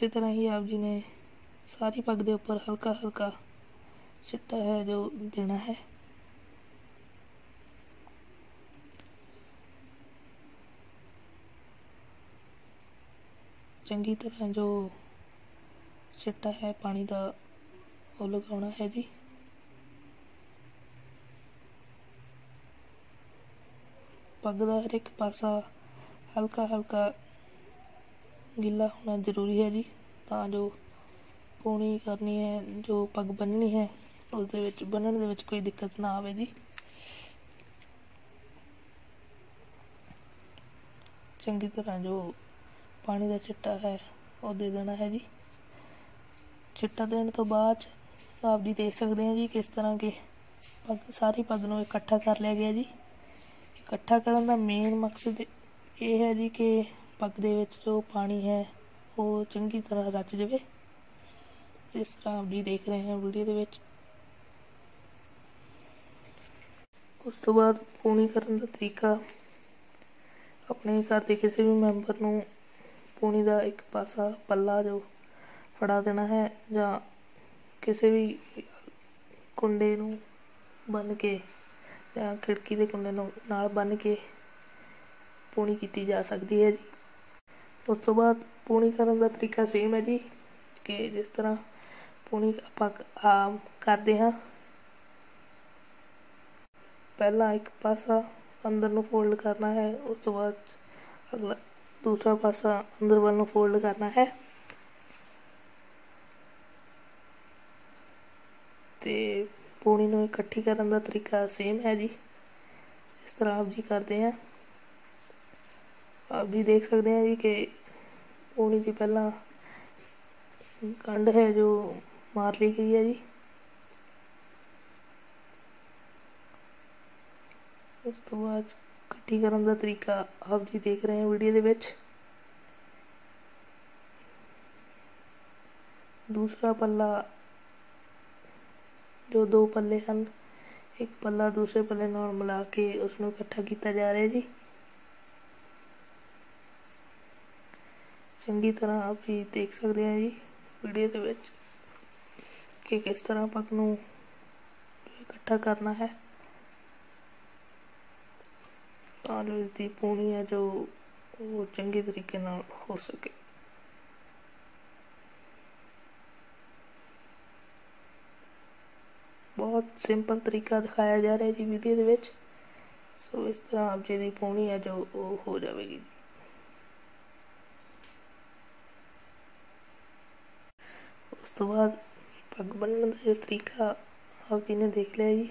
ਇਸੇ ਤਰ੍ਹਾਂ ਹੀ ਆਪ ਜੀ ਨੇ ਸਾਰੀ ਪੱਗ ਦੇ ਉੱਪਰ ਹਲਕਾ ਹਲਕਾ ਚਿੱਟਾ ਹੈ ਜੋ ਦੇਣਾ ਹੈ। ਚੰਗੀ ਤਰ੍ਹਾਂ ਜੋ ਚਿੱਟਾ ਹੈ, ਪਾਣੀ ਦਾ ਉਹ ਲਗਾਉਣਾ ਹੈ ਜੀ। ਪੱਗ ਦਾ ਹਰ ਇੱਕ ਪਾਸਾ ਹਲਕਾ ਹਲਕਾ ਗਿੱਲਾ ਹੋਣਾ ਜ਼ਰੂਰੀ ਹੈ ਜੀ। ਤਾਂ ਜੋ ਪੂਣੀ ਕਰਨੀ ਹੈ, ਜੋ ਪੱਗ ਬੰਨਣੀ ਹੈ ਉਸ ਦੇ ਵਿੱਚ ਬੰਨਣ ਦੇ ਵਿੱਚ ਕੋਈ ਦਿੱਕਤ ਨਾ ਆਵੇ ਜੀ। ਚੰਗੀ ਤਰ੍ਹਾਂ ਜੋ ਪਾਣੀ ਦਾ ਚਿੱਟਾ ਹੈ, ਉਹ ਦੇ ਦੇਣਾ ਹੈ ਜੀ। ਚਿੱਟਾ ਦੇਣ ਤੋਂ ਬਾਅਦ ਆਪ ਜੀ ਦੇਖ ਸਕਦੇ ਹਾਂ ਜੀ ਕਿਸ ਤਰ੍ਹਾਂ ਕਿ ਪੱਗ, ਸਾਰੀ ਪੱਗ ਨੂੰ ਇਕੱਠਾ ਕਰ ਲਿਆ ਗਿਆ ਜੀ। ਇਕੱਠਾ ਕਰਨ ਦਾ ਮੇਨ ਮਕਸਦ ਇਹ ਹੈ ਜੀ ਕਿ ਪੱਗ ਦੇ ਵਿੱਚ ਜੋ ਪਾਣੀ ਹੈ, ਉਹ ਚੰਗੀ ਤਰ੍ਹਾਂ ਰਚ ਜਾਵੇ। ਇਸ ਤਰ੍ਹਾਂ ਆਪ ਜੀ ਦੇਖ ਰਹੇ ਹੋ ਵੀਡੀਓ ਦੇ ਵਿੱਚ। ਉਸ ਤੋਂ ਬਾਅਦ ਪੂਣੀ ਕਰਨ ਦਾ ਤਰੀਕਾ। ਆਪਣੇ ਘਰ ਦੇ ਕਿਸੇ ਵੀ ਮੈਂਬਰ ਨੂੰ ਪੂਣੀ ਦਾ ਇੱਕ ਪਾਸਾ ਪੱਲਾ ਜੋ ਫੜਾ ਦੇਣਾ ਹੈ, ਜਾਂ ਕਿਸੇ ਵੀ ਕੁੰਡੇ ਨੂੰ ਬੰਨ ਕੇ, ਜਾਂ ਖਿੜਕੀ ਦੇ ਕੁੰਡੇ ਨੂੰ ਨਾਲ ਬੰਨ ਕੇ ਪੂਣੀ ਕੀਤੀ ਜਾ ਸਕਦੀ ਹੈ ਜੀ। ਉਸ ਤੋਂ ਬਾਅਦ ਪੂਣੀ ਕਰਨ ਦਾ ਤਰੀਕਾ ਸੇਮ ਹੈ ਜੀ, ਕਿ ਜਿਸ ਤਰ੍ਹਾਂ ਪੂਣੀ ਆਪਾਂ ਆਮ ਕਰਦੇ ਹਾਂ। ਪਹਿਲਾਂ ਇੱਕ ਪਾਸਾ ਅੰਦਰ ਨੂੰ ਫੋਲਡ ਕਰਨਾ ਹੈ, ਉਸ ਤੋਂ ਬਾਅਦ ਅਗਲਾ, ਦੂਸਰਾ ਪਾਸਾ ਅੰਦਰ ਵੱਲ ਨੂੰ ਫੋਲਡ ਕਰਨਾ ਹੈ। ਤੇ ਪੂਣੀ ਨੂੰ ਇਕੱਠੀ ਕਰਨ ਦਾ ਤਰੀਕਾ ਸੇਮ ਹੈ ਜੀ ਇਸ ਤਰ੍ਹਾਂ ਆਪ ਜੀ ਕਰਦੇ ਆ ਆਪ ਜੀ ਦੇਖ ਸਕਦੇ ਆ ਜੀ ਕਿ ਪੂਣੀ ਦੀ ਪਹਿਲਾਂ ਕੰਡ ਹੈ ਜੋ ਮਾਰ ਲਈ ਗਈ ਹੈ ਜੀ। ਉਸ ਤੋਂ ਬਾਅਦ ਇਕੱਠੀ ਕਰਨ ਦਾ ਤਰੀਕਾ ਆਪ ਜੀ ਦੇਖ ਰਹੇ ਹੋ ਵੀਡੀਓ ਦੇ ਵਿੱਚ। ਦੂਸਰਾ ਪੱਲਾ, ਜੋ ਦੋ ਪੱਲੇ ਹਨ, ਇੱਕ ਪੱਲਾ ਦੂਸਰੇ ਪੱਲੇ ਨਾਲ ਮਿਲਾ ਕੇ ਉਸ ਨੂੰ ਇਕੱਠਾ ਕੀਤਾ ਜਾ ਰਿਹਾ ਜੀ। ਚੰਗੀ ਤਰ੍ਹਾਂ ਆਪ ਜੀ ਦੇਖ ਸਕਦੇ ਆ ਜੀ ਵੀਡੀਓ ਦੇ ਵਿੱਚ ਕਿ ਕਿਸ ਤਰ੍ਹਾਂ ਪੱਗ ਨੂੰ ਇਕੱਠਾ ਕਰਨਾ ਹੈ। ਤਾਂ ਜੋ ਇਸ ਦੀ ਪੂਣੀ ਹੈ ਜੋ ਉਹ ਚੰਗੇ ਤਰੀਕੇ ਨਾਲ ਹੋ ਸਕੇ। ਬਹੁਤ ਸਿੰਪਲ ਤਰੀਕਾ ਦਿਖਾਇਆ ਜਾ ਰਿਹਾ ਜੀ ਵੀਡੀਓ ਦੇ ਵਿੱਚ। ਸੋ ਇਸ ਤਰ੍ਹਾਂ ਆਪ ਜੀ ਦੀ ਪੂਣੀ ਹੈ ਜੋ ਉਹ ਹੋ ਜਾਵੇਗੀ ਜੀ ਉਸ ਤੋਂ ਬਾਅਦ ਪੱਗ ਬੰਨਣ ਦਾ ਜੋ ਤਰੀਕਾ ਆਪ ਜੀ ਨੇ ਦੇਖ ਲਿਆ ਜੀ